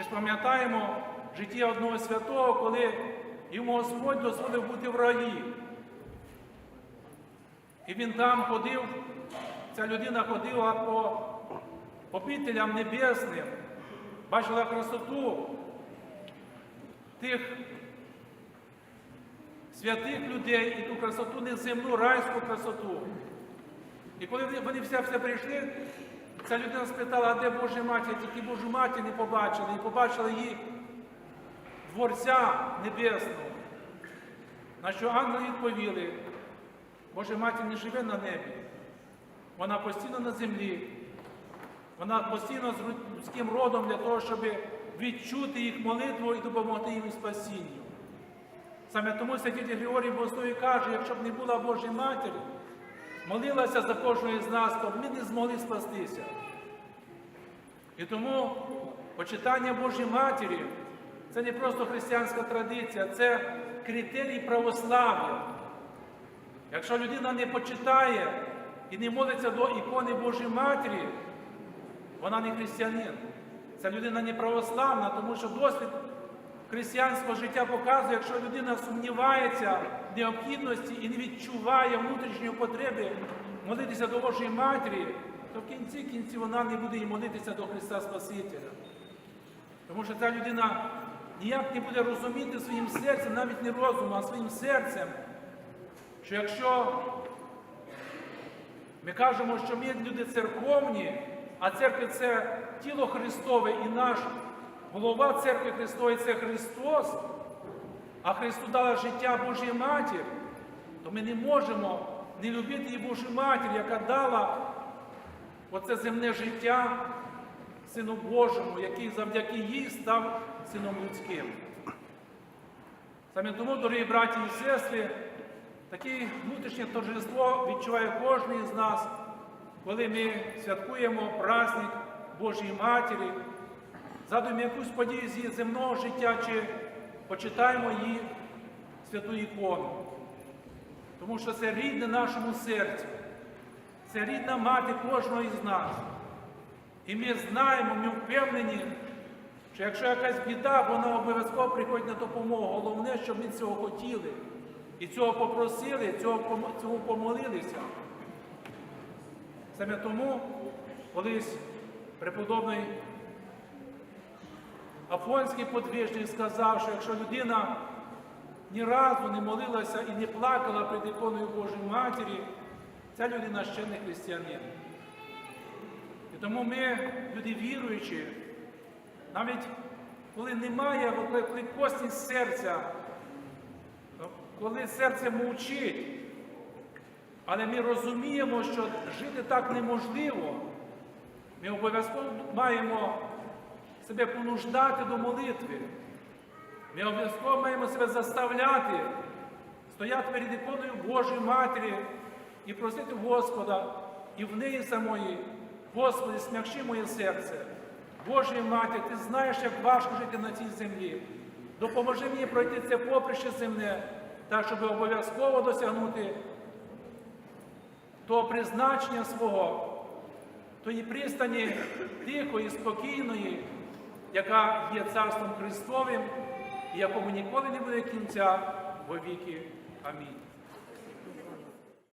Ми ж пам'ятаємо життя одного святого, коли йому Господь дозволив бути в раї. І він там ходив, ця людина ходила по обителям небесним, бачила красоту тих святих людей і ту красоту неземну, райську красоту. І коли вони- все прийшли, ця людина спитала, а де Божа матір, тільки Божу матір не побачили, і побачили її Творця Небесного. На що ангели відповіли, Божа матір не живе на небі, вона постійно на землі, вона постійно з людським родом для того, щоб відчути їх молитву і допомогти їм у спасінню. Саме тому святитель Григорій Богослові каже, якщо б не була Божа матір, молилася за кожного з нас, то ми не змогли спастися. І тому почитання Божої Матері це не просто християнська традиція, це критерій православ'я. Якщо людина не почитає і не молиться до ікони Божої Матері, вона не християнин. Ця людина не православна, тому що досвід християнського життя показує, якщо людина сумнівається в необхідності і не відчуває внутрішньої потреби молитися до Божої Матері, то в кінці кінці вона не буде і молитися до Христа Спасителя. Тому що ця людина ніяк не буде розуміти своїм серцем, навіть не розумом, а своїм серцем, що якщо ми кажемо, що ми люди церковні, а церква це тіло Христове і наш голова церкви Христової це Христос, а Христу дала життя Божій Матір, то ми не можемо не любити її Божу Матір, яка дала оце земне життя Сину Божому, який завдяки їй став сином людським. Саме тому, дорогі браті і сестри, таке внутрішнє торжество відчуває кожен із нас, коли ми святкуємо праздник Божої Матері, згадуємо якусь подію з її земного життя чи почитаємо її святу ікону. Тому що це рідне нашому серцю, це рідна мати кожного із нас. І ми знаємо, ми впевнені, що якщо якась біда, вона обов'язково приходить на допомогу. Головне, щоб ми цього хотіли. І цього попросили, цього, цього помолилися. Саме тому колись преподобний Афонський подвижник сказав, що якщо людина ні разу не молилася і не плакала перед іконою Божої Матері, ця людина ще не християнин. І тому ми, люди віруючі, навіть коли немає коли- косність серця, коли серце мовчить, але ми розуміємо, що жити так неможливо, ми обов'язково маємо себе понуждати до молитви. Ми обов'язково маємо себе заставляти, стояти перед іконою Божої Матері і просити Господа і в неї самої, Господи, смягчи моє серце. Божої Матір, ти знаєш, як важко жити на цій землі. Допоможи мені пройти це поприще земне, так, щоб обов'язково досягнути того призначення свого, тої пристані тихої, спокійної, яка є Царством Христовим, і якому ніколи не буде кінця во віки. Амінь.